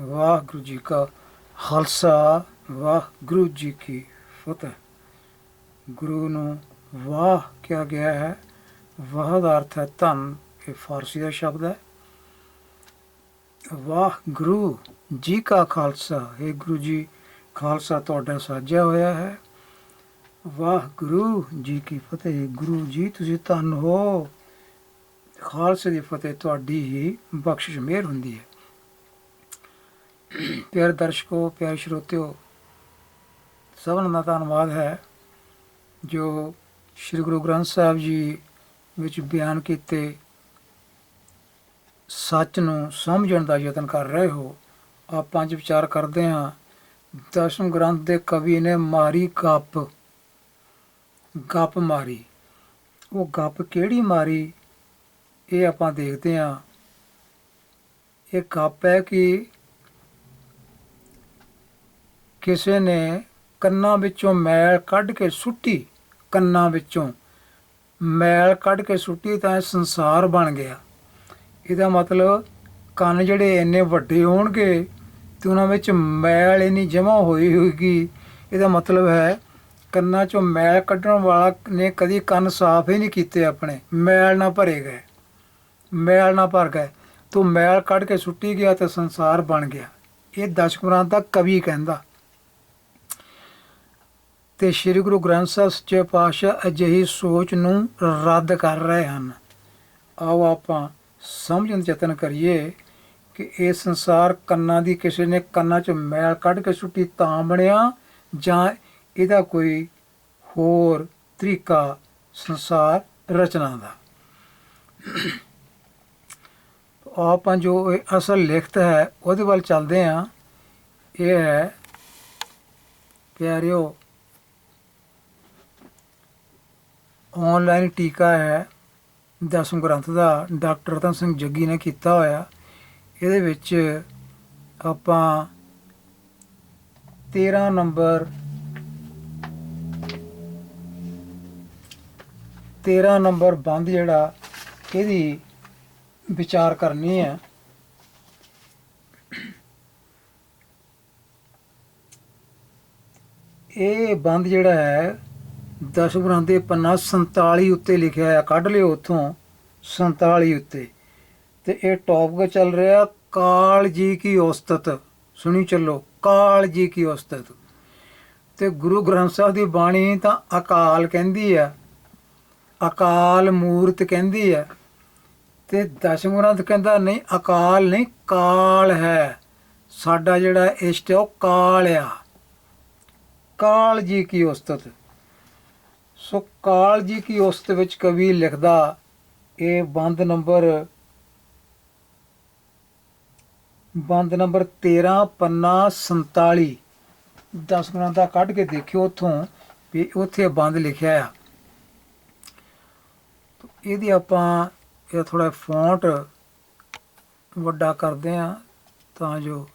ਵਾਹਿਗੁਰੂ ਜੀ ਕਾ ਖਾਲਸਾ, ਵਾਹਿਗੁਰੂ ਜੀ ਕੀ ਫਤਿਹ। ਗੁਰੂ ਨੂੰ ਵਾਹ ਕਿਹਾ ਗਿਆ ਹੈ। ਵਾਹ ਦਾ ਅਰਥ ਹੈ ਧੰਨ, ਇਹ ਫਾਰਸੀ ਦਾ ਸ਼ਬਦ ਹੈ। ਵਾਹ ਗੁਰੂ ਜੀ ਕਾ ਖਾਲਸਾ, ਹੈ ਗੁਰੂ ਜੀ, ਖਾਲਸਾ ਤੁਹਾਡਾ ਸਾਜਿਆ ਹੋਇਆ ਹੈ। ਵਾਹ ਗੁਰੂ ਜੀ ਕੀ ਫਤਿਹ, ਗੁਰੂ ਜੀ ਤੁਸੀਂ ਧੰਨ ਹੋ। ਖਾਲਸੇ ਦੀ ਫਤਿਹ ਤੁਹਾਡੀ ਹੀ ਬਖਸ਼ਿਸ਼ ਮਿਹਰ ਹੁੰਦੀ ਹੈ। ਪਿਆਰੇ ਦਰਸ਼ਕੋ, ਪਿਆਰੇ ਸਰੋਤਿਓ, ਸਭਨਾਂ ਦਾ ਧੰਨਵਾਦ ਹੈ ਜੋ ਸ੍ਰੀ ਗੁਰੂ ਗ੍ਰੰਥ ਸਾਹਿਬ ਜੀ ਵਿੱਚ ਬਿਆਨ ਕੀਤੇ ਸੱਚ ਨੂੰ ਸਮਝਣ ਦਾ ਯਤਨ ਕਰ ਰਹੇ ਹੋ। ਆਪਾਂ ਅੱਜ ਵਿਚਾਰ ਕਰਦੇ ਹਾਂ, ਦਸ਼ਮ ਗ੍ਰੰਥ ਦੇ ਕਵੀ ਨੇ ਮਾਰੀ ਗੱਪ। ਗੱਪ ਮਾਰੀ। ਉਹ ਗੱਪ ਕਿਹੜੀ ਮਾਰੀ? ਇਹ ਆਪਾਂ ਦੇਖਦੇ ਹਾਂ। ਇਹ ਗੱਪ ਹੈ ਕਿ ਕਿਸੇ ਨੇ ਕੰਨਾਂ ਵਿੱਚੋਂ ਮੈਲ ਕੱਢ ਕੇ ਸੁੱਟੀ, ਕੰਨਾਂ ਵਿੱਚੋਂ। ਮੈਲ ਕੱਢ ਕੇ ਸੁੱਟੀ ਤਾਂ ਇਹ ਸੰਸਾਰ ਬਣ ਗਿਆ। ਇਹਦਾ ਮਤਲਬ ਕੰਨ ਜਿਹੜੇ ਇੰਨੇ ਵੱਡੇ ਹੋਣਗੇ ਤੇ ਉਹਨਾਂ ਵਿੱਚ ਮੈਲ ਇੰਨੀ ਜਮ੍ਹਾਂ ਹੋਈ ਹੋਏਗੀ। ਇਹਦਾ ਮਤਲਬ ਹੈ ਕੰਨਾਂ ਚੋਂ ਮੈਲ ਕੱਢਣ ਵਾਲਾ ਨੇ ਕਦੀ ਕੰਨ ਸਾਫ਼ ਹੀ ਨਹੀਂ ਕੀਤੇ ਆਪਣੇ। ਮੈਲ ਨਾ ਭਰੇ ਗਏ। ਮੈਲ ਨਾ ਭਰ ਗਏ। ਤੂੰ ਮੈਲ ਕੱਢ ਕੇ ਸੁੱਟੀ ਗਿਆ ਤੇ ਸੰਸਾਰ ਬਣ ਗਿਆ। ਇਹ ਦਸ਼ਕੁਰਾਂ ਦਾ ਕਵੀ ਕਹਿੰਦਾ ਤੇ ਸ੍ਰੀ ਗੁਰੂ ਗ੍ਰੰਥ ਸਾਹਿਬ ਸੱਚੇ ਪਾਤਸ਼ਾਹ ਅਜਿਹੀ ਸੋਚ ਨੂੰ ਰੱਦ ਕਰ ਰਹੇ ਹਨ। ਆਓ ਆਪਾਂ ਸਮਝਣ ਦਾ ਯਤਨ ਕਰੀਏ ਕਿ ਇਹ ਸੰਸਾਰ ਕੰਨਾਂ ਦੀ ਕਿਸੇ ਨੇ ਕੰਨਾਂ 'ਚ ਮੈਲ ਕੱਢ ਕੇ ਸੁੱਟੀ ਤਾਂ ਬਣਿਆ ਜਾਂ ਇਹਦਾ ਕੋਈ ਹੋਰ ਤਰੀਕਾ ਸੰਸਾਰ ਰਚਨਾ ਦਾ। ਆਪਾਂ ਜੋ ਇਹ ਅਸਲ ਲਿਖਤ ਹੈ, ਉਹਦੇ ਵੱਲ ਚੱਲਦੇ ਹਾਂ। ਇਹ ਹੈ, ਪਿਆਰਿਓ ਆਨਲਾਈਨ ਟੀਕਾ ਹੈ, ਦਸਮ ਗ੍ਰੰਥ ਦਾ, ਡਾਕਟਰ ਰਤਨ ਸਿੰਘ ਜੱਗੀ ਨੇ ਕੀਤਾ ਹੋਇਆ। ਇਹਦੇ ਵਿੱਚ ਆਪਾਂ 13 ਨੰਬਰ 13 ਨੰਬਰ ਬੰਦ ਜਿਹੜਾ, ਇਹਦੀ ਵਿਚਾਰ ਕਰਨੀ ਹੈ। ਇਹ ਬੰਦ ਜਿਹੜਾ ਹੈ ਦਸ਼ਗੁਰਾਂ ਦੇ ਪੰਨਾ 47 ਉੱਤੇ ਲਿਖਿਆ ਹੈ ਕੱਢ ਲਿਓ ਉੱਥੋਂ 47 ਉੱਤੇ। ਤੇ ਇਹ ਟੌਪਿਕ ਚੱਲ ਰਿਹਾ, ਕਾਲ ਜੀ ਕੀ ਔਸਤਤ। ਸੁਣੀ ਚੱਲੋ, ਕਾਲ ਜੀ ਕੀ ਔਸਤਤ। ਤੇ ਗੁਰੂ ਗ੍ਰੰਥ ਸਾਹਿਬ ਦੀ ਬਾਣੀ ਤਾਂ ਅਕਾਲ ਕਹਿੰਦੀ ਆ। ਅਕਾਲ ਮੂਰਤ ਕਹਿੰਦੀ ਆ। ਤੇ ਦਸ਼ਮ ਗ੍ਰੰਥ ਕਹਿੰਦਾ, ਨਹੀਂ, ਅਕਾਲ ਨਹੀਂ, ਕਾਲ ਹੈ। ਸਾਡਾ ਜਿਹੜਾ ਇਸ਼ਟ ਉਹ ਕਾਲ ਆ। ਕਾਲ ਜੀ ਕੀ ਉਸਤਤ ਸੋ ਕਾਲ ਜੀ ਕੀ ਉਸਤ ਵਿੱਚ ਕਵੀ ਲਿਖਦਾ, ਇਹ ਬੰਦ ਨੰਬਰ ਬੰਦ ਨੰਬਰ 13 ਪੰਨਾ 47 10 ਗੁਣਾ ਦਾ ਕੱਢ ਕੇ ਦੇਖਿਓ ਉਥੋਂ ਵੀ ਉੱਥੇ ਬੰਦ ਲਿਖਿਆ ਆ। ਇਹਦੀ ਆਪਾਂ ਇਹ ਥੋੜਾ ਫੌਂਟ ਵੱਡਾ ਕਰਦੇ ਆ ਤਾਂ ਜੋ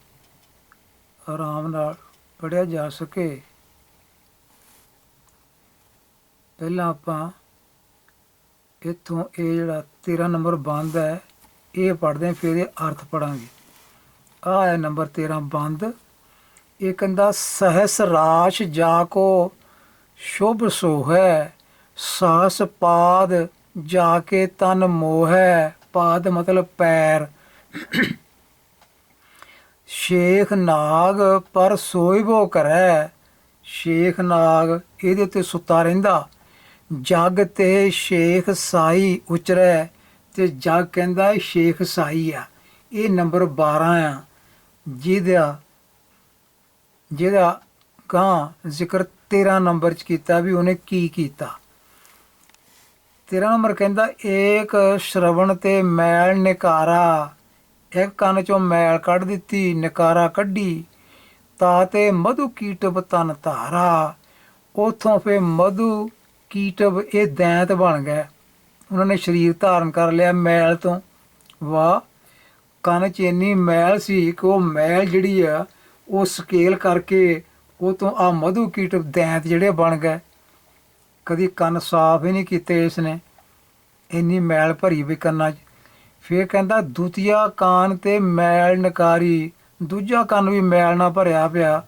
ਆਰਾਮ ਨਾਲ ਪੜਿਆ ਜਾ ਸਕੇ। ਪਹਿਲਾਂ ਆਪਾਂ ਇੱਥੋਂ ਇਹ ਜਿਹੜਾ 13 ਨੰਬਰ ਬੰਦ ਹੈ, ਇਹ ਪੜ੍ਹਦੇ ਹਾਂ, ਫਿਰ ਇਹ ਅਰਥ ਪੜਾਂਗੇ ਆਹ ਹੈ ਨੰਬਰ 13 ਬੰਦ। ਇਹ ਕਹਿੰਦਾ, ਸਹਸ ਰਾਸ਼ ਜਾ ਕੋ ਸ਼ੁਭ ਸੋਹੈ, ਸਾਸ ਪਾਦ ਜਾ ਕੇ ਤਨ ਮੋਹੈ, ਪਾਦ ਮਤਲਬ ਪੈਰ। ਸ਼ੇਖ ਨਾਗ ਪਰ ਸੋਇਬੋ ਕਰੈ, ਸ਼ੇਖ ਨਾਗ ਇਹਦੇ ਉੱਤੇ ਸੁੱਤਾ ਰਹਿੰਦਾ। ਜਗ ਤੇ ਸ਼ੇਖ ਸਾਈ ਉਚਰੈ ਤੇ ਜਗ ਕਹਿੰਦਾ ਸ਼ੇਖ ਸਾਈ ਆ। ਇਹ ਨੰਬਰ 12 ਆ। ਜਿਹਦਾ ਜਿਹਦਾ ਗਾਂ ਜ਼ਿਕਰ 13 ਨੰਬਰ ਚ ਕੀਤਾ ਵੀ ਉਹਨੇ ਕੀ ਕੀਤਾ। 13 ਨੰਬਰ ਕਹਿੰਦਾ, ਏਕ ਸ਼ਰਵਣ ਤੇ ਮੈਲ ਨਿਕਾਰਾ। ਇੱਕ ਕੰਨ ਚੋਂ ਮੈਲ ਕੱਢ ਦਿੱਤੀ, ਨਿਕਾਰਾ ਕੱਢੀ। ਤਾਂ ਤੇ ਮਧੂ ਕੀਟਬ ਤਨ ਧਾਰਾ। ਉਥੋਂ ਫੇ ਮਧੂ ਕੀਟਬ ਇਹ ਦੈਂਤ ਬਣ ਗਏ। ਉਹਨਾਂ ਨੇ ਸਰੀਰ ਧਾਰਨ ਕਰ ਲਿਆ ਮੈਲ ਤੋਂ। ਵਾਹ, ਕੰਨ 'ਚ ਇੰਨੀ ਮੈਲ ਸੀ ਕਿ ਉਹ ਮੈਲ ਜਿਹੜੀ ਆ, ਉਹ ਸਕੇਲ ਕਰਕੇ ਉਹ ਤੋਂ ਆ ਮਧੂ ਕੀਟਵ ਦੈਂਤ ਜਿਹੜੇ ਬਣ ਗਏ। ਕਦੀ ਕੰਨ ਸਾਫ਼ ਹੀ ਨਹੀਂ ਕੀਤੇ ਇਸ ਨੇ ਇੰਨੀ ਮੈਲ ਭਰੀ ਵੀ ਕੰਨਾਂ 'ਚ। ਫਿਰ ਕਹਿੰਦਾ, ਦੁਤੀਆ ਕਾਨ ਤੇ ਮੈਲ ਨਕਾਰੀ, ਦੂਜਾ ਕੰਨ ਵੀ ਮੈਲ ਨਾਲ ਭਰਿਆ ਪਿਆ।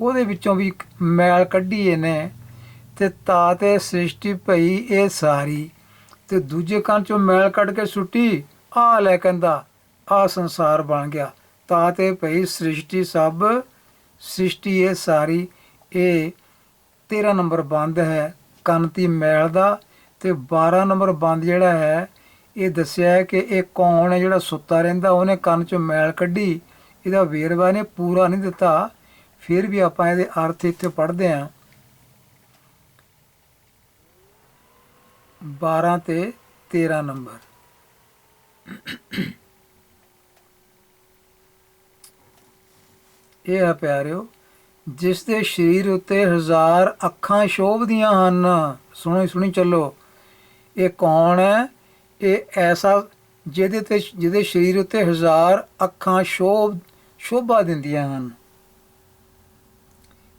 ਉਹਦੇ ਵਿੱਚੋਂ ਵੀ ਮੈਲ ਕੱਢੀ ਇਹਨੇ। ਤੇ ਤਾ ਤੇ ਸ੍ਰਿਸ਼ਟੀ ਭਈ ਇਹ ਸਾਰੀ। ਤੇ ਦੂਜੇ ਕੰਨ ਚੋਂ ਮੈਲ ਕੱਢ ਕੇ ਸੁੱਟੀ ਆ ਲੈ ਕਹਿੰਦਾ ਆ ਸੰਸਾਰ ਬਣ ਗਿਆ। ਤਾ ਤੇ ਭਈ ਸ੍ਰਿਸ਼ਟੀ ਸਭ, ਸ੍ਰਿਸ਼ਟੀ ਇਹ ਸਾਰੀ, ਇਹ 13 ਨੰਬਰ ਬੰਦ ਹੈ, ਕੰਨ ਦੀ ਮੈਲ ਦਾ। ਤੇ 12 ਨੰਬਰ ਬੰਦ ਜਿਹੜਾ ਹੈ, ਇਹ ਦੱਸਿਆ ਹੈ ਕਿ ਇਹ ਕੌਣ ਹੈ, ਜਿਹੜਾ ਸੁੱਤਾ ਰਹਿੰਦਾ, ਉਹਨੇ ਕੰਨ ਚੋਂ ਮੈਲ ਕੱਢੀ। ਇਹਦਾ ਵੇਰਵਾ ਨੇ ਪੂਰਾ ਨਹੀਂ ਦਿੱਤਾ। ਫਿਰ ਵੀ ਆਪਾਂ ਇਹਦੇ ਅਰਥ ਇੱਥੇ ਪੜ੍ਹਦੇ ਆਂ 12 ਤੇ 13 ਨੰਬਰ। ਇਹ ਆ ਪਿਆਰਿਓ, ਜਿਸ ਦੇ ਸਰੀਰ ਉੱਤੇ ਹਜ਼ਾਰ ਅੱਖਾਂ ਸ਼ੋਭਦੀਆਂ ਹਨ। ਸੁਣੋ ਸੁਣੀ ਚੱਲੋ। ਇਹ ਕੌਣ ਹੈ? ਇਹ ਐਸਾ ਜਿਹਦੇ ਤੇ, ਜਿਹਦੇ ਸਰੀਰ ਉੱਤੇ ਹਜ਼ਾਰ ਅੱਖਾਂ ਸ਼ੋਭ, ਸ਼ੋਭਾ ਦਿੰਦੀਆਂ ਹਨ।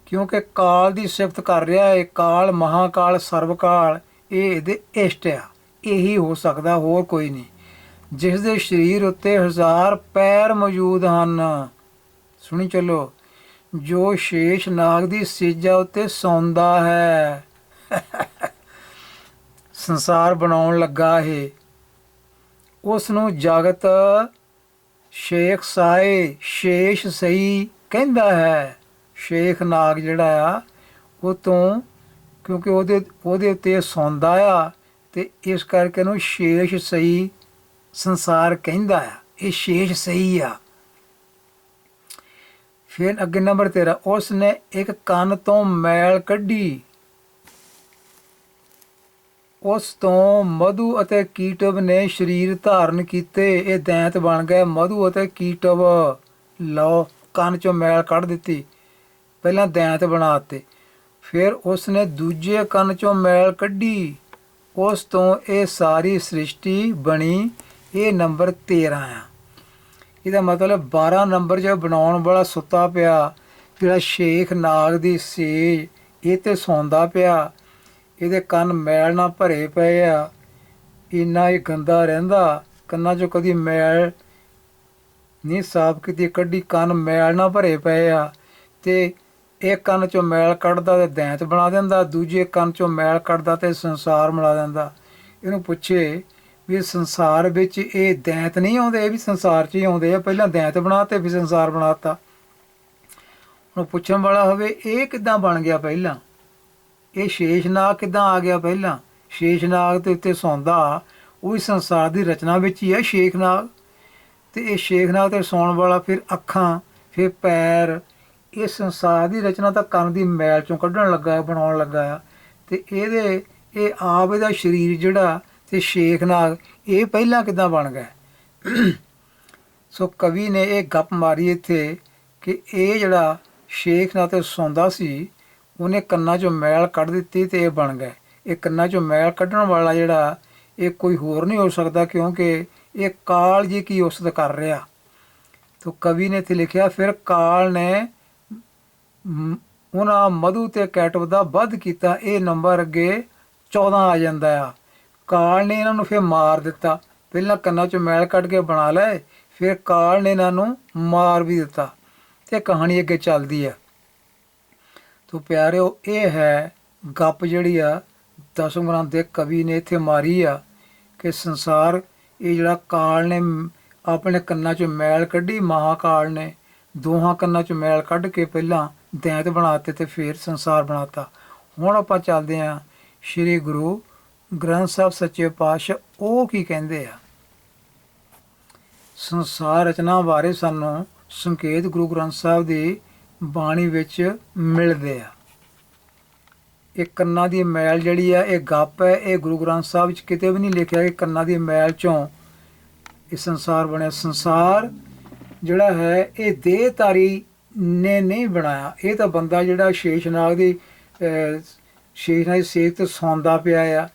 ਕਿਉਂਕਿ ਕਾਲ ਦੀ ਸਿਫਤ ਕਰ ਰਿਹਾ ਹੈ ਕਾਲ ਮਹਾਕਾਲ, ਸਰਵਕਾਲ। ਇਹ ਇਹਦੇ ਇਸ਼ਟ ਆ। ਇਹੀ ਹੋ ਸਕਦਾ, ਹੋਰ ਕੋਈ ਨਹੀਂ। ਜਿਸ ਦੇ ਸਰੀਰ ਉੱਤੇ ਹਜ਼ਾਰ ਪੈਰ ਮੌਜੂਦ ਹਨ। ਸੁਣੀ ਚੱਲੋ, ਜੋ ਸ਼ੇਸ਼ ਨਾਗ ਦੀ ਸੇਜਾ ਉੱਤੇ ਸੌਂਦਾ ਹੈ। ਸੰਸਾਰ ਬਣਾਉਣ ਲੱਗਾ ਹੈ ਉਸ ਨੂੰ ਜਗਤ ਸ਼ੇਖ ਸਾਏ, ਸ਼ੇਸ਼ ਸਹੀ ਕਹਿੰਦਾ ਹੈ। ਸ਼ੇਖ ਨਾਗ ਜਿਹੜਾ ਆ, ਉਹ ਤੋਂ ਕਿਉਂਕਿ ਉਹਦੇ ਉਹਦੇ ਉੱਤੇ ਸੌਂਦਾ ਆ ਤੇ ਇਸ ਕਰਕੇ ਉਹਨੂੰ ਸ਼ੇਸ਼ ਸਹੀ ਸੰਸਾਰ ਕਹਿੰਦਾ ਆ। ਇਹ ਸ਼ੇਸ਼ ਸਹੀ ਆ। ਫਿਰ ਅੱਗੇ ਨੰਬਰ 13 ਉਸ ਨੇ ਇੱਕ ਕੰਨ ਤੋਂ ਮੈਲ ਕੱਢੀ। ਉਸ ਤੋਂ ਮਧੂ ਅਤੇ ਕੀਟਵ ਨੇ ਸਰੀਰ ਧਾਰਨ ਕੀਤੇ। ਇਹ ਦੈਂਤ ਬਣ ਗਏ। ਮਧੂ ਅਤੇ ਕੀਟਵ ਲਓ, ਕੰਨ ਚੋਂ ਮੈਲ ਕੱਢ ਦਿੱਤੀ। ਪਹਿਲਾਂ ਦੈਂਤ ਬਣਾਤੇ ਫਿਰ ਉਸ ਨੇ ਦੂਜੇ ਕੰਨ ਚੋਂ ਮੈਲ ਕੱਢੀ। ਉਸ ਤੋਂ ਇਹ ਸਾਰੀ ਸ੍ਰਿਸ਼ਟੀ ਬਣੀ ਇਹ ਨੰਬਰ 13 ਆ। ਇਹਦਾ ਮਤਲਬ 12 ਨੰਬਰ ਜੋ ਬਣਾਉਣ ਵਾਲਾ ਸੁੱਤਾ ਪਿਆ, ਜਿਹੜਾ ਸ਼ੇਖ ਨਾਗ ਦੀ ਸੇਜ, ਇਹ ਤੇ ਸੌਂਦਾ ਪਿਆ। ਇਹਦੇ ਕੰਨ ਮੈਲ ਨਾਲ ਭਰੇ ਪਏ ਆ। ਇੰਨਾ ਹੀ ਗੰਦਾ ਰਹਿੰਦਾ, ਕੰਨਾਂ 'ਚੋਂ ਕਦੀ ਮੈਲ ਨਹੀਂ ਸਾਫ਼ ਕੀਤੀ, ਕੱਢੀ, ਕੰਨ ਮੈਲ ਨਾਲ ਭਰੇ ਪਏ ਆ। ਤੇ ਇੱਕ ਕੰਨ 'ਚੋਂ ਮੈਲ ਕੱਢਦਾ ਤੇ ਦੈਂਤ ਬਣਾ ਦਿੰਦਾ, ਦੂਜੇ ਕੰਨ 'ਚੋਂ ਮੈਲ ਕੱਢਦਾ ਤੇ ਸੰਸਾਰ ਬਣਾ ਦਿੰਦਾ। ਇਹਨੂੰ ਪੁੱਛੇ ਵੀ ਸੰਸਾਰ ਵਿੱਚ ਇਹ ਦੈਂਤ ਨਹੀਂ ਆਉਂਦੇ, ਇਹ ਵੀ ਸੰਸਾਰ 'ਚ ਹੀ ਆਉਂਦੇ ਆ। ਪਹਿਲਾਂ ਦੈਂਤ ਬਣਾਤੇ, ਫਿਰ ਸੰਸਾਰ ਬਣਾਤਾ। ਹੁਣ ਪੁੱਛਣ ਵਾਲਾ ਹੋਵੇ, ਇਹ ਕਿੱਦਾਂ ਬਣ ਗਿਆ ਪਹਿਲਾਂ? ਇਹ ਸ਼ੇਸ਼ਨਾਗ ਕਿੱਦਾਂ ਆ ਗਿਆ ਪਹਿਲਾਂ? ਸ਼ੇਸ਼ਨਾਗ ਦੇ ਉੱਤੇ ਸੌਂਦਾ, ਉਹ ਵੀ ਸੰਸਾਰ ਦੀ ਰਚਨਾ ਵਿੱਚ ਹੀ ਹੈ ਸ਼ੇਖਨਾਗ। ਤੇ ਇਹ ਸ਼ੇਖਨਾਗ ਤੇ ਸੌਣ ਵਾਲਾ ਫਿਰ ਅੱਖਾਂ, ਫਿਰ ਪੈਰ ਇਹ ਸੰਸਾਰ ਦੀ ਰਚਨਾ ਤਾਂ ਕੰਨ ਦੀ ਮੈਲ ਚੋਂ ਕੱਢਣ ਲੱਗਾ ਹੈ ਬਣਾਉਣ ਲੱਗਾ ਆ। ਤੇ ਇਹਦੇ, ਇਹ ਆਪ ਇਹਦਾ ਸਰੀਰ ਜਿਹੜਾ ਤੇ ਸ਼ੇਖਨਾਗ ਇਹ ਪਹਿਲਾਂ ਕਿੱਦਾਂ ਬਣ ਗਿਆ? ਸੋ ਕਵੀ ਨੇ ਇਹ ਗੱਪ ਮਾਰੀ ਇੱਥੇ ਕਿ ਇਹ ਜਿਹੜਾ ਸ਼ੇਖ ਸ਼ੇਖਨਾਗ ਤੇ ਸੌਂਦਾ ਸੀ, ਉਹਨੇ ਕੰਨਾਂ 'ਚੋਂ ਮੈਲ ਕੱਢ ਦਿੱਤੀ ਤੇ ਇਹ ਬਣ ਗਏ ਇਹ ਕੰਨਾਂ 'ਚੋਂ ਮੈਲ ਕੱਢਣ ਵਾਲਾ ਜਿਹੜਾ, ਇਹ ਕੋਈ ਹੋਰ ਨਹੀਂ ਹੋ ਸਕਦਾ ਕਿਉਂਕਿ ਇਹ ਕਾਲ ਜੀ ਕੀ ਉਸਤ ਕਰ ਰਿਹਾ। ਤੋ ਕਵੀ ਨੇ ਇੱਥੇ ਲਿਖਿਆ, ਫਿਰ ਕਾਲ ਨੇ ਉਹਨਾਂ ਮਧੂ ਤੇ ਕੈਟਵ ਦਾ ਵੱਧ ਕੀਤਾ ਇਹ ਨੰਬਰ ਅੱਗੇ 14 ਆ ਜਾਂਦਾ ਆ। ਕਾਲ ਨੇ ਇਹਨਾਂ ਨੂੰ ਫਿਰ ਮਾਰ ਦਿੱਤਾ। ਪਹਿਲਾਂ ਕੰਨਾਂ 'ਚੋਂ ਮੈਲ ਕੱਢ ਕੇ ਬਣਾ ਲਏ, ਫਿਰ ਕਾਲ ਨੇ ਇਹਨਾਂ ਨੂੰ ਮਾਰ ਵੀ ਦਿੱਤਾ ਤੇ ਕਹਾਣੀ ਅੱਗੇ ਚੱਲਦੀ ਆ। ਤੋ ਪਿਆਰਿਓ, ਇਹ ਹੈ ਗੱਪ ਜਿਹੜੀ ਆ ਦਸਮ ਗ੍ਰੰਥ ਦੇ ਕਵੀ ਨੇ ਇੱਥੇ ਮਾਰੀ ਆ ਕਿ ਸੰਸਾਰ ਇਹ ਜਿਹੜਾ ਕਾਲ ਨੇ ਆਪਣੇ ਕੰਨਾਂ 'ਚੋਂ ਮੈਲ ਕੱਢੀ, ਮਹਾਕਾਲ ਨੇ ਦੋਹਾਂ ਕੰਨਾਂ 'ਚੋਂ ਮੈਲ ਕੱਢ ਕੇ ਪਹਿਲਾਂ ਦੈਂਤ ਬਣਾਤੇ ਤੇ ਫਿਰ ਸੰਸਾਰ ਬਣਾਤਾ। ਹੁਣ ਆਪਾਂ ਚੱਲਦੇ ਆਂ ਸ੍ਰੀ ਗੁਰੂ ਗ੍ਰੰਥ ਸਾਹਿਬ ਸੱਚੇ ਪਾਤਸ਼ਾਹ, ਉਹ ਕੀ ਕਹਿੰਦੇ ਆ? ਸੰਸਾਰ ਰਚਨਾ ਬਾਰੇ ਸਾਨੂੰ ਸੰਕੇਤ ਗੁਰੂ ਗ੍ਰੰਥ ਸਾਹਿਬ ਦੀ ਬਾਣੀ ਵਿੱਚ ਮਿਲਦੇ ਆ। ਇਹ ਕੰਨਾਂ ਦੀ ਮੈਲ ਜਿਹੜੀ ਆ, ਇਹ ਗੱਪ ਹੈ। ਇਹ ਗੁਰੂ ਗ੍ਰੰਥ ਸਾਹਿਬ ਵਿੱਚ ਕਿਤੇ ਵੀ ਨਹੀਂ ਲਿਖਿਆ ਕਿ ਕੰਨਾਂ ਦੀ ਮੈਲ ਚੋਂ ਇਹ ਸੰਸਾਰ ਬਣਿਆ। ਸੰਸਾਰ ਜਿਹੜਾ ਹੈ, ਇਹ ਦੇਹਧਾਰੀ ਨੇ ਨਹੀਂ ਬਣਾਇਆ। ਇਹ ਤਾਂ ਬੰਦਾ ਜਿਹੜਾ ਸ਼ੇਸ਼ਨਾਗ ਦੀ ਸ਼ੇਸ਼ਨਾਗ ਦੀ ਸੇਕ ਤੇ ਸੌਂਦਾ ਪਿਆ ਆ।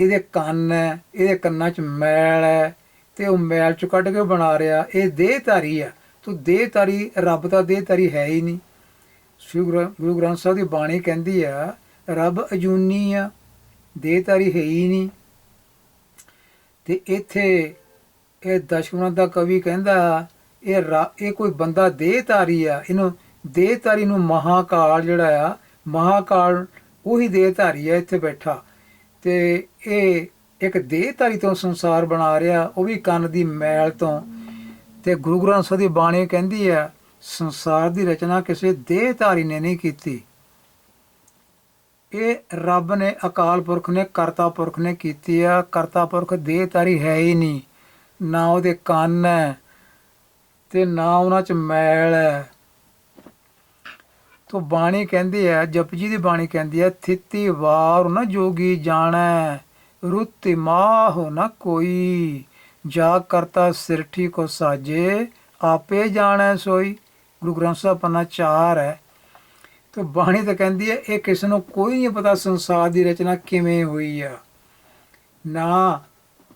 ਇਹਦੇ ਕੰਨ ਹੈ ਇਹਦੇ ਕੰਨਾਂ 'ਚ ਮੈਲ ਹੈ ਤੇ ਉਹ ਮੈਲ ਚ ਕੱਢ ਕੇ ਬਣਾ ਰਿਹਾ। ਇਹ ਦੇਹਧਾਰੀ ਆ। ਤੋ ਦੇਹਧਾਰੀ, ਰੱਬ ਦਾ ਦੇਹਧਾਰੀ ਹੈ ਹੀ ਨਹੀਂ। ਸ੍ਰੀ ਗੁਰੂ ਗੁਰੂ ਗ੍ਰੰਥ ਸਾਹਿਬ ਦੀ ਬਾਣੀ ਕਹਿੰਦੀ ਆ, ਰੱਬ ਅਜੂਨੀ ਆ, ਦੇਹਧਾਰੀ ਹੈ ਹੀ ਨਹੀਂ। ਤੇ ਇੱਥੇ ਇਹ ਦਸ਼ਮਨ ਦਾ ਕਵੀ ਕਹਿੰਦਾ ਇਹ ਰਾ- ਇਹ ਕੋਈ ਬੰਦਾ ਦੇਹਧਾਰੀ ਆ, ਇਹਨੂੰ ਦੇਹਧਾਰੀ ਨੂੰ ਮਹਾਕਾਲ ਜਿਹੜਾ ਆ, ਮਹਾਕਾਲ ਉਹੀ ਦੇਹਧਾਰੀ ਆ ਇੱਥੇ ਬੈਠਾ। ਤੇ ਇਹ ਇੱਕ ਦੇਹਧਾਰੀ ਤੋਂ ਸੰਸਾਰ ਬਣਾ ਰਿਹਾ, ਉਹ ਵੀ ਕੰਨ ਦੀ ਮੈਲ ਤੋਂ। ਤੇ ਗੁਰੂ ਗ੍ਰੰਥ ਸਾਹਿਬ ਦੀ ਬਾਣੀ ਕਹਿੰਦੀ ਆ, ਸੰਸਾਰ ਦੀ ਰਚਨਾ ਕਿਸੇ ਦੇਹਧਾਰੀ ਨੇ ਨਹੀਂ ਕੀਤੀ। ਇਹ ਰੱਬ ਨੇ, ਅਕਾਲ ਪੁਰਖ ਨੇ, ਕਰਤਾ ਪੁਰਖ ਨੇ ਕੀਤੀ ਆ। ਕਰਤਾ ਪੁਰਖ ਦੇਹਧਾਰੀ ਹੈ ਹੀ ਨਹੀਂ। ਨਾ ਉਹਦੇ ਕੰਨ ਹੈ ਤੇ ਨਾ ਉਹਨਾਂ ਚ ਮੈਲ ਹੈ। ਤੋ ਬਾਣੀ ਕਹਿੰਦੀ ਹੈ, ਜਪਜੀ ਦੀ ਬਾਣੀ ਕਹਿੰਦੀ ਹੈ, ਥਿਤੀ ਵਾਰ ਨਾ ਜੋਗੀ ਜਾਣੈ, ਰੁੱਤਿ ਮਾਹੁ ਨਾ ਕੋਈ, ਜਾ ਕਰਤਾ ਸਿਰਠੀ ਕੋ ਸਾਜੇ, ਆਪੇ ਜਾਣੈ ਸੋਈ। ਗੁਰੂ ਗ੍ਰੰਥ ਸਾਹਿਬ ਪੰਨਾ 4 ਹੈ। ਤੋ ਬਾਣੀ ਤਾਂ ਕਹਿੰਦੀ ਹੈ, ਇਹ ਕਿਸ ਨੂੰ ਕੋਈ ਨਹੀਂ ਪਤਾ ਸੰਸਾਰ ਦੀ ਰਚਨਾ ਕਿਵੇਂ ਹੋਈ ਆ। ਨਾ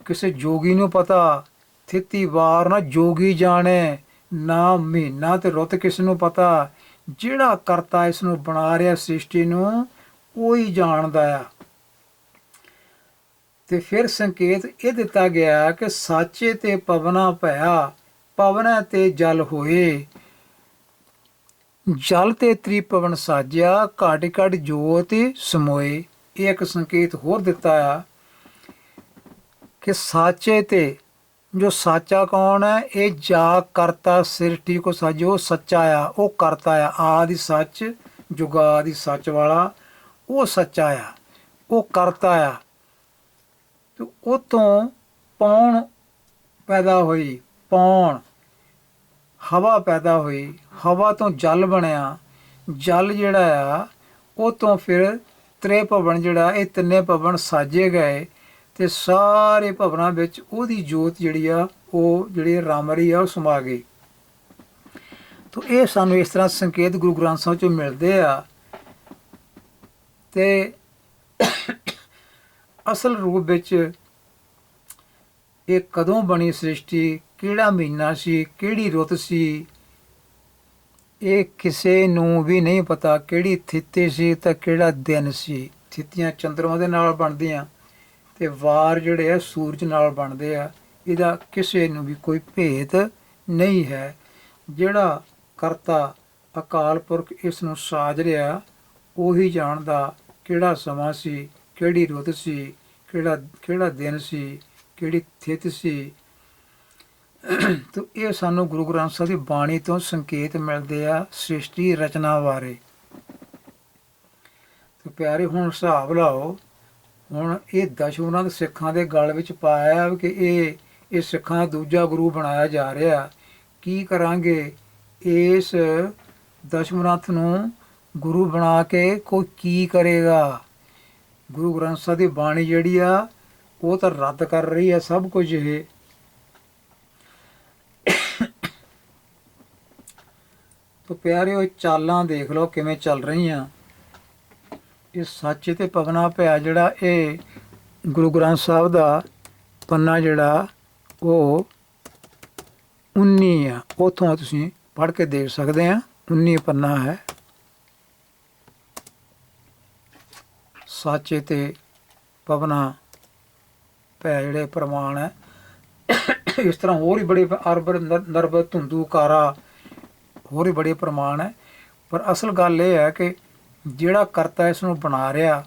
ਕਿਸੇ ਜੋਗੀ ਨੂੰ ਪਤਾ, ਥਿਤੀ ਵਾਰ ਨਾ ਜੋਗੀ ਜਾਣੇ ਨਾ ਮਹੀਨਾ ਤੇ ਰੁੱਤ ਕਿਸ ਨੂੰ ਪਤਾ? ਜਿਹੜਾ ਕਰਤਾ ਇਸ ਨੂੰ ਬਣਾ ਰਿਹਾ ਸ੍ਰਿਸ਼ਟੀ ਨੂੰ, ਉਹੀ ਜਾਣਦਾ ਆ। ਤੇ ਫਿਰ ਸੰਕੇਤ ਇਹ ਦਿੱਤਾ ਗਿਆ ਕਿ ਸਾਚੇ ਤੇ ਪਵਨਾ ਭਇਆ, ਪਵਨਾ ਤੇ ਜਲ ਹੋਏ। ਜਲ ਤੇ ਤ੍ਰਿਪਵਨ ਸਾਜਿਆ ਘਾਟ ਘਾਟ ਜੋਤ ਸਮੋਏ। ਇਹ ਇੱਕ ਸੰਕੇਤ ਹੋਰ ਦਿੱਤਾ ਆ ਕਿ ਸਾਚੇ ਤੇ ਜੋ ਸਾਚਾ ਕੌਣ ਹੈ, ਇਹ ਜਾ ਕਰਤਾ ਸਿਰਟੀ ਕੋ ਸਾਜੋ ਸੱਚਾ ਆ, ਉਹ ਕਰਤਾ ਆ। ਆਦਿ ਸੱਚ, ਜੁਗਾਦਿ ਸੱਚ ਵਾਲਾ, ਉਹ ਸੱਚਾ ਆ, ਉਹ ਕਰਤਾ ਆ। ਤੇ ਤੋਂ ਪੌਣ ਪੈਦਾ ਹੋਈ, ਪੌਣ ਹਵਾ ਪੈਦਾ ਹੋਈ, ਹਵਾ ਤੋਂ ਜਲ ਬਣਿਆ। ਜਲ ਜਿਹੜਾ ਆ, ਉਹ ਤੋਂ ਫਿਰ ਤ੍ਰੇ ਭਵਨ ਜਿਹੜਾ, ਇਹ ਤਿੰਨੇ ਭਵਨ ਸਾਜੇ ਗਏ। ਤੇ ਸਾਰੇ ਭਵਨਾਂ ਵਿੱਚ ਉਹਦੀ ਜੋਤ ਜਿਹੜੀ ਆ, ਉਹ ਜਿਹੜੀ ਰਾਮਰੀ ਆ, ਉਹ ਸਮਾ ਗਈ। ਤੋ ਇਹ ਸਾਨੂੰ ਇਸ ਤਰ੍ਹਾਂ ਸੰਕੇਤ ਗੁਰੂ ਗ੍ਰੰਥ ਸਾਹਿਬ ਚੋਂ ਮਿਲਦੇ ਆ। ਤੇ ਅਸਲ ਰੂਪ ਵਿੱਚ ਇਹ ਕਦੋਂ ਬਣੀ ਸ੍ਰਿਸ਼ਟੀ, ਕਿਹੜਾ ਮਹੀਨਾ ਸੀ, ਕਿਹੜੀ ਰੁੱਤ ਸੀ, ਇਹ ਕਿਸੇ ਨੂੰ ਵੀ ਨਹੀਂ ਪਤਾ ਕਿਹੜੀ ਥਿਤੀ ਸੀ ਤਾਂ ਕਿਹੜਾ ਦਿਨ ਸੀ। ਥਿਤੀਆਂ ਚੰਦਰਮਾ ਦੇ ਨਾਲ ਬਣਦੀਆਂ। ਤੇ ਵਾਰ ਜਿਹੜੇ ਆ, ਸੂਰਜ ਨਾਲ ਬਣਦੇ ਆ, ਇਹਦਾ ਕਿਸੇ ਨੂੰ ਵੀ ਕੋਈ ਭੇਦ ਨਹੀਂ ਹੈ। ਜਿਹੜਾ ਕਰਤਾ ਅਕਾਲ ਪੁਰਖ ਇਸ ਨੂੰ ਸਾਜ ਰਿਹਾ, ਉਹੀ ਜਾਣਦਾ ਕਿਹੜਾ ਸਮਾਂ ਸੀ, ਕਿਹੜੀ ਰੁੱਤ ਸੀ, ਕਿਹੜਾ ਕਿਹੜਾ ਦਿਨ ਸੀ, ਕਿਹੜੀ ਥਿਤ ਸੀ। ਤੋ ਇਹ ਸਾਨੂੰ ਗੁਰੂ ਗ੍ਰੰਥ ਸਾਹਿਬ ਦੀ ਬਾਣੀ ਤੋਂ ਸੰਕੇਤ ਮਿਲਦੇ ਆ ਸ੍ਰਿਸ਼ਟੀ ਰਚਨਾ ਬਾਰੇ। ਤੇ ਪਿਆਰੇ, ਹੁਣ ਹਿਸਾਬ ਲਾਓ ਹੁਣ ਇਹ ਦਸ਼ਮਨਾਥ ਸਿੱਖਾਂ ਦੇ ਗਲ ਵਿੱਚ ਪਾਇਆ ਕਿ ਇਹ ਇਹ ਸਿੱਖਾਂ ਦਾ ਦੂਜਾ ਗੁਰੂ ਬਣਾਇਆ ਜਾ ਰਿਹਾ। ਕੀ ਕਰਾਂਗੇ? ਇਸ ਦਸ਼ਮਨਾਥ ਨੂੰ ਗੁਰੂ ਬਣਾ ਕੇ ਕੋਈ ਕੀ ਕਰੇਗਾ? ਗੁਰੂ ਗ੍ਰੰਥ ਸਾਹਿਬ ਦੀ ਬਾਣੀ ਜਿਹੜੀ ਆ, ਉਹ ਤਾਂ ਰੱਦ ਕਰ ਰਹੀ ਹੈ ਸਭ ਕੁਝ ਇਹ। ਤੋ ਪਿਆਰਿਓ ਚਾਲਾਂ ਦੇਖ ਲਓ ਕਿਵੇਂ ਚੱਲ ਰਹੀਆਂ। ਇਹ ਸੱਚ ਤੇ ਪਵਨਾ ਪਿਆ ਜਿਹੜਾ ਇਹ ਗੁਰੂ ਗ੍ਰੰਥ ਸਾਹਿਬ ਦਾ ਪੰਨਾ ਜਿਹੜਾ ਉਹ 19 ਆ। ਉਥੋਂ ਤੁਸੀਂ ਪੜ੍ਹ ਕੇ ਦੇਖ ਸਕਦੇ ਆ। 19 ਪੰਨਾ ਹੈ। ਸਾਚੇ ਤੇ ਪਵਨਾ ਪੈ ਜਿਹੜੇ ਪ੍ਰਮਾਣ ਹੈ। ਇਸ ਤਰ੍ਹਾਂ ਹੋਰ ਹੀ ਬੜੇ ਅਰਬਰ ਨਰਬ, ਧੁੰਦੂ, ਕਾਰਾ ਹੋਰ ਹੀ ਬੜੇ ਪ੍ਰਮਾਣ ਹੈ। ਪਰ ਅਸਲ ਗੱਲ ਇਹ ਹੈ ਕਿ ਜਿਹੜਾ ਕਰਤਾ ਇਸ ਨੂੰ ਬਣਾ ਰਿਹਾ,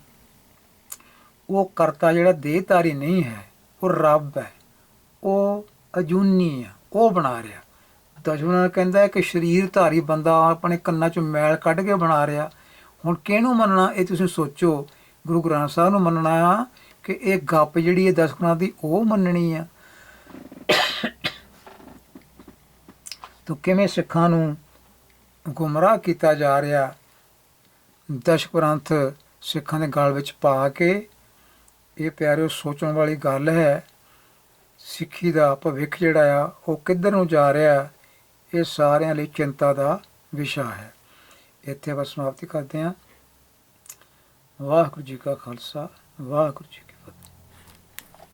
ਉਹ ਕਰਤਾ ਜਿਹੜਾ ਦੇਹਧਾਰੀ ਨਹੀਂ ਹੈ, ਉਹ ਰੱਬ ਹੈ, ਉਹ ਅਜੂਨੀ ਆ ਉਹ ਬਣਾ ਰਿਹਾ। ਦਸ਼ਮਨ ਕਹਿੰਦਾ ਹੈ ਕਿ ਸਰੀਰ ਧਾਰੀ ਬੰਦਾ ਆਪਣੇ ਕੰਨਾਂ 'ਚੋਂ ਮੈਲ ਕੱਢ ਕੇ ਬਣਾ ਰਿਹਾ। ਹੁਣ ਕਿਹਨੂੰ ਮੰਨਣਾ, ਇਹ ਤੁਸੀਂ ਸੋਚੋ। ਗੁਰੂ ਗ੍ਰੰਥ ਸਾਹਿਬ ਨੂੰ ਮੰਨਣਾ ਆ ਕਿ ਇਹ ਗੱਪ ਜਿਹੜੀ ਹੈ ਦਸਖਣਾ ਦੀ, ਉਹ ਮੰਨਣੀ ਆ। ਤੋ ਕਿਵੇਂ ਸਿੱਖਾਂ ਨੂੰ ਗੁੰਮਰਾਹ ਕੀਤਾ ਜਾ ਰਿਹਾ ਦਸ਼ਪ੍ਰੰਥ ਸਿੱਖਾਂ ਦੇ ਗਲ ਵਿੱਚ ਪਾ ਕੇ ਇਹ ਪਿਆਰਿਓ ਸੋਚਣ ਵਾਲੀ ਗੱਲ ਹੈ, ਸਿੱਖੀ ਦਾ ਭਵਿੱਖ ਜਿਹੜਾ ਆ, ਉਹ ਕਿੱਧਰ ਨੂੰ ਜਾ ਰਿਹਾ, ਇਹ ਸਾਰਿਆਂ ਲਈ ਚਿੰਤਾ ਦਾ ਵਿਸ਼ਾ ਹੈ। ਇੱਥੇ ਬਸ ਸਮਾਪਤੀ ਕਰਦੇ ਹਾਂ। ਵਾਹਿਗੁਰੂ ਜੀ ਕਾ ਖਾਲਸਾ, ਵਾਹਿਗੁਰੂ ਜੀ